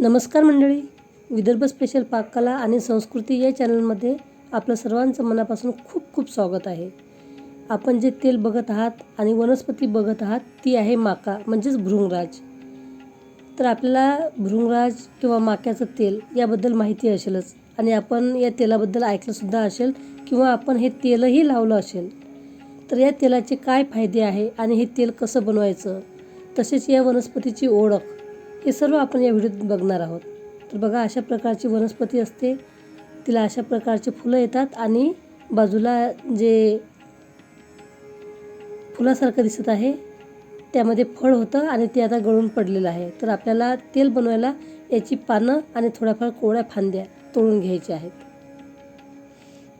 नमस्कार मंडळी. विदर्भ स्पेशल पाककला आणि संस्कृती या चॅनलमध्ये आपलं सर्वांचं मनापासून खूप खूप स्वागत आहे. आपण जे तेल बघत आहात आणि वनस्पती बघत आहात ती आहे माका म्हणजेच भृंगराज. तर आपल्याला भृंगराज किंवा माक्याचं तेल याबद्दल माहिती असेलच आणि आपण या तेलाबद्दल ऐकलंसुद्धा असेल किंवा आपण हे तेलही लावलं असेल तर या तेलाचे काय फायदे आहे आणि हे तेल कसं बनवायचं? तसेच या वनस्पतीची ओळख हे सर्व आपण या व्हिडिओत बघणार आहोत. तर बघा अशा प्रकारची वनस्पती असते. तिला अशा प्रकारची फुलं येतात आणि बाजूला जे फुलासारखं दिसत आहे त्यामध्ये फळ होतं आणि ते आता गळून पडलेलं आहे. तर आपल्याला तेल बनवायला याची पानं आणि थोड्याफार कोवळ्या फांद्या तोडून घ्यायच्या आहेत.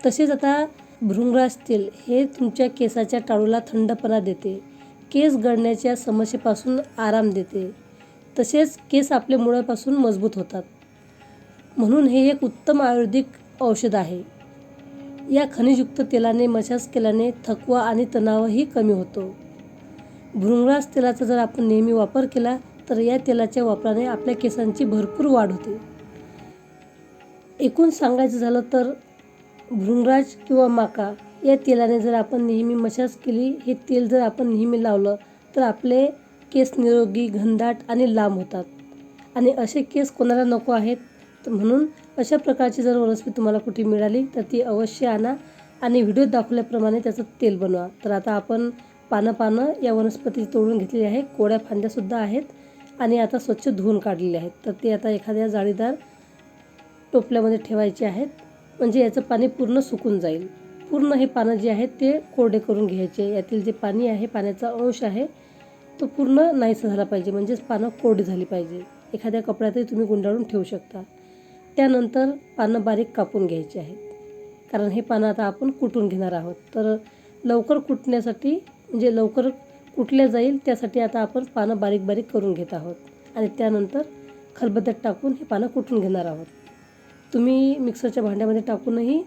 तसेच आता भृंगराज तेल हे तुमच्या केसाच्या टाळूला थंडपणा देते. केस गळण्याच्या समस्येपासून आराम देते. तसेच केस आपले मुळापासून मजबूत होतात. म्हणून हे एक उत्तम आयुर्वेदिक औषध आहे. या खनिजयुक्त तेलाने मसाज केल्याने थकवा आणि तणावही कमी होतो. भृंगराज तेलाचा जर आपण नेहमी वापर केला तर या तेलाच्या वापराने आपल्या केसांची भरपूर वाढ होते. एकूण सांगायचं झालं तर भृंगराज किंवा माका या तेलाने जर आपण नेहमी मसाज केली हे तेल जर आपण नेहमी लावलं तर आपले केस निरोगी घनदाट आणि लांब होतात. आणि असे केस कोणाला नको आहेत? म्हणून अशा प्रकारची जर वनस्पती तुम्हाला कुठे मिळाली तर ती अवश्य आणा आणि व्हिडिओत दाखवल्याप्रमाणे त्याचं तेल बनवा. तर आता आपण पानं पानं या वनस्पती तोडून घेतलेली आहे कोड्या फांद्यासुद्धा आहेत आणि आता स्वच्छ धुवून काढलेले आहेत. तर ते आता एखाद्या जाळीदार टोपल्यामध्ये ठेवायचे आहेत. म्हणजे याचं पाणी पूर्ण सुकून जाईल. पूर्ण हे पानं जे आहेत ते कोरडे करून घ्यायचे. यातील जे पाणी आहे पाण्याचा अंश आहे तो पूर्ण नाहीसा झाला पाहिजे. म्हणजेच पानं कोरडी झाली पाहिजे. एखाद्या कपड्यातही तुम्ही गुंडाळून ठेवू शकता. त्यानंतर पानं बारीक कापून घ्यायची आहेत. कारण हे पानं आता आपण कुटून घेणार आहोत. तर लवकर कुटण्यासाठी म्हणजे लवकर कुटल्या जाईल त्यासाठी आता आपण पानं बारीक बारीक करून घेत आहोत. आणि त्यानंतर खलबत्त्यात टाकून हे पानं कुटून घेणार आहोत. तुम्ही मिक्सरच्या भांड्यामध्ये टाकूनही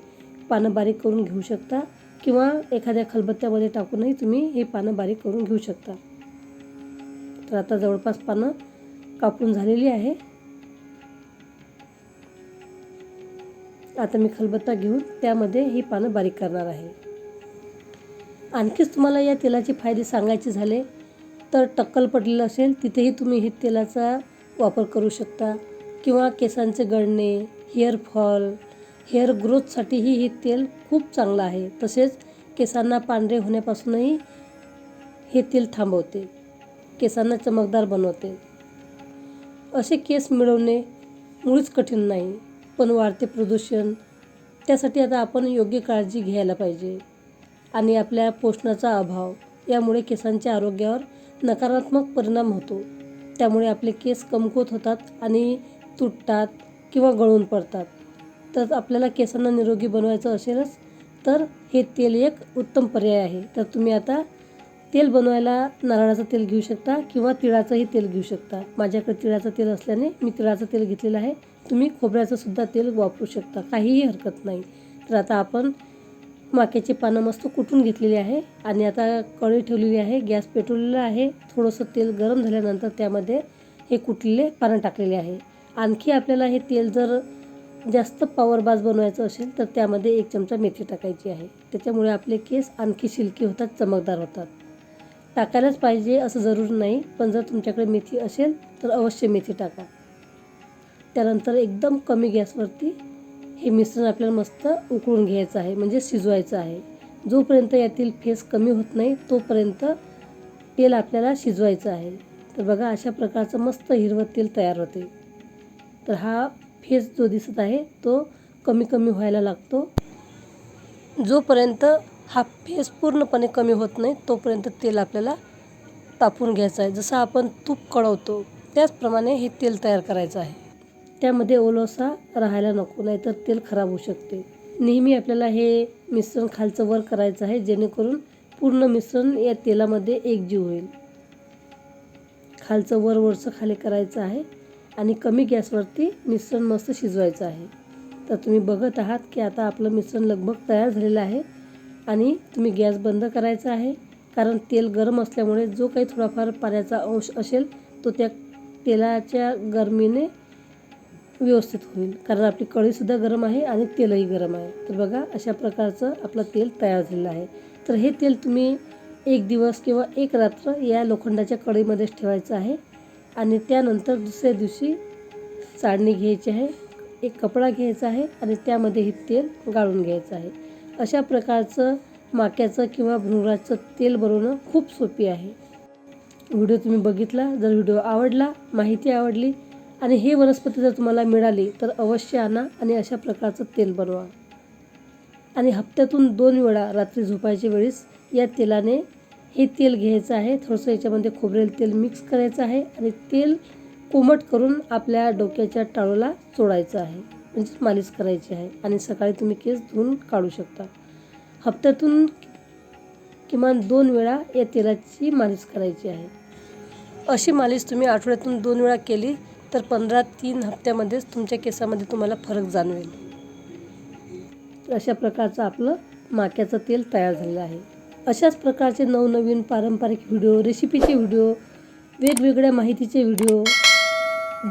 पानं बारीक करून घेऊ शकता. किंवा एखाद्या खलबत्त्यामध्ये टाकूनही तुम्ही हे पानं बारीक करून घेऊ शकता. तर आता जवळपास पानं कापून झालेली आहे. आता मी खलबत्ता घेऊन त्यामध्ये ही पानं बारीक करणार आहे. आणखीच तुम्हाला या तेलाचे फायदे सांगायचे झाले तर टक्कल पडलेलं असेल तिथेही तुम्ही हे तेलाचा वापर करू शकता. किंवा केसांचे गळणे हेअर फॉल हेअर ग्रोथसाठीही हे तेल खूप चांगलं आहे. तसेच केसांना पांढरे होण्यापासूनही हे तेल थांबवते. केसांना चमकदार बनवते. असे केस मिळवणे मुळीच कठीण नाही पण वाढते प्रदूषण. त्यासाठी आता आपण योग्य काळजी घ्यायला पाहिजे. आणि आपल्या पोषणाचा अभाव यामुळे केसांच्या आरोग्यावर नकारात्मक परिणाम होतो. त्यामुळे आपले केस कमकुवत होतात आणि तुटतात किंवा गळून पडतात. तर आपल्याला केसांना निरोगी बनवायचं असेलच तर हे तेल एक उत्तम पर्याय आहे. तर तुम्ही आता तेल बनवायला नारळाचं तेल घेऊ शकता किंवा तिळाचंही तेल घेऊ शकता. माझ्याकडे तिळाचं तेल असल्याने मी तिळाचं तेल घेतलेलं आहे. तुम्ही खोबऱ्याचं सुद्धा तेल वापरू शकता. काहीही हरकत नाही. तर आता आपण माक्याची पानं मस्त कुटून घेतलेली आहे आणि आता कढई ठेवलेली आहे. गॅस पेटवलेला आहे. थोडंसं तेल गरम झाल्यानंतर त्यामध्ये हे कुटलेले पानं टाकलेले आहे. आणखी आपल्याला हे तेल जर जास्त पॉवरबाज बनवायचं असेल तर त्यामध्ये एक चमचा मेथी टाकायची आहे. त्याच्यामुळे आपले केस आणखी शिल्की होतात चमकदार होतात. टाकायलाच पाहिजे असं जरूर नाही. पण जर तुमच्याकडे मेथी असेल तर अवश्य मेथी टाका. त्यानंतर एकदम कमी गॅसवरती हे मिश्रण आपल्याला मस्त उकळून घ्यायचं आहे. म्हणजे शिजवायचं आहे. जोपर्यंत यातील फेस कमी होत नाही तोपर्यंत तेल आपल्याला शिजवायचं आहे. तर बघा अशा प्रकारचं मस्त हिरवं तेल तयार होते. तर हा फेस जो दिसत आहे तो कमी कमी व्हायला लागतो. जोपर्यंत हा फेस पूर्णपणे कमी होत नाही तोपर्यंत तेल आपल्याला तापून घ्यायचं आहे. जसं आपण तूप कळवतो त्याचप्रमाणे हे तेल तयार करायचं आहे. त्यामध्ये ओलोसा राहायला नको नाहीतर तेल खराब होऊ शकते. नेहमी आपल्याला हे मिश्रण खालचं वर करायचं आहे जेणेकरून पूर्ण मिश्रण या तेलामध्ये एकजीव होईल. खालचं वर वरचं खाली करायचं आहे आणि कमी गॅसवरती मिश्रण मस्त शिजवायचं आहे. तर तुम्ही बघत आहात की आता आपलं मिश्रण लगभग तयार झालेलं आहे. आणि तुम्ही गॅस बंद करायचा आहे. कारण तेल गरम असल्यामुळे जो काही थोडाफार पाण्याचा अंश असेल तो त्या तेलाच्या गरमीने व्यवस्थित होईल. कारण आपली कढईसुद्धा गरम आहे आणि तेलही गरम आहे. तर बघा अशा प्रकारचं आपलं तेल तयार झालेलं आहे. तर हे तेल तुम्ही एक दिवस किंवा एक रात्र या लोखंडाच्या कढईमध्येच ठेवायचं आहे. आणि त्यानंतर दुसऱ्या दिवशी चाळणी घ्यायची आहे. एक कपडा घ्यायचा आहे आणि त्यामध्ये हे तेल गाळून घ्यायचं आहे. अशा प्रकारचं माक्याचं किंवा भृंगराचं तेल बनवणं खूप सोपी आहे. व्हिडिओ तुम्ही बघितला जर व्हिडिओ आवडला माहिती आवडली आणि हे वनस्पती जर तुम्हाला मिळाली तर अवश्य आणा आणि अशा प्रकारचं तेल बनवा. आणि हप्त्यातून दोन वेळा रात्री झोपायच्या वेळेस या तेलाने हे तेल घ्यायचं आहे. थोडंसं याच्यामध्ये खोबरेल तेल मिक्स करायचं आहे आणि तेल कोमट करून आपल्या डोक्याच्या टाळूला चोळायचं आहे. म्हणजे मालिश करायची आहे आणि सकाळी तुम्ही केस धुवून काढू शकता. हप्त्यातून किमान दोन वेळा या तेलाची मालिश करायची आहे. अशी मालिश तुम्ही आठवड्यातून दोन वेळा केली तर पंधरा तीन हप्त्यामध्येच तुमच्या केसामध्ये तुम्हाला फरक जाणवेल. अशा प्रकारचं आपलं माक्याचं तेल तयार झालेलं आहे. अशाच प्रकारचे नवनवीन पारंपरिक व्हिडिओ रेसिपीचे व्हिडिओ वेगवेगळ्या माहितीचे व्हिडिओ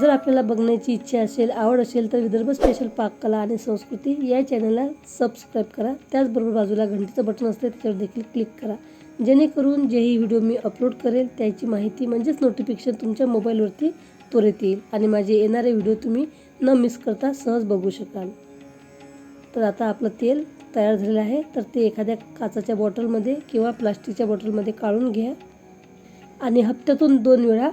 जर आपल्याला बघण्याची इच्छा असेल आवड असेल तर विदर्भ स्पेशल पाककला आणि संस्कृती या चॅनलला सबस्क्राईब करा. त्याचबरोबर बाजूला घंटीचं बटन असते त्याच्यावर देखील क्लिक करा. जेणेकरून जेही व्हिडिओ मी अपलोड करेल त्याची माहिती म्हणजेच नोटिफिकेशन तुमच्या मोबाईलवरती त्वरित येईल आणि माझे येणारे व्हिडिओ तुम्ही न मिस करता सहज बघू शकाल. तर आता आपलं तेल तयार झालेलं आहे. तर ते एखाद्या काचाच्या बॉटलमध्ये किंवा प्लास्टिकच्या बॉटलमध्ये काढून घ्या. आणि हप्त्यातून दोन वेळा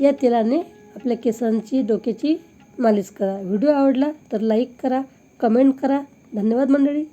या तेलाने आपल्या केसांची डोक्याची मालिश करा. व्हिडिओ आवडला तर लाईक करा कमेंट करा. धन्यवाद मंडळी.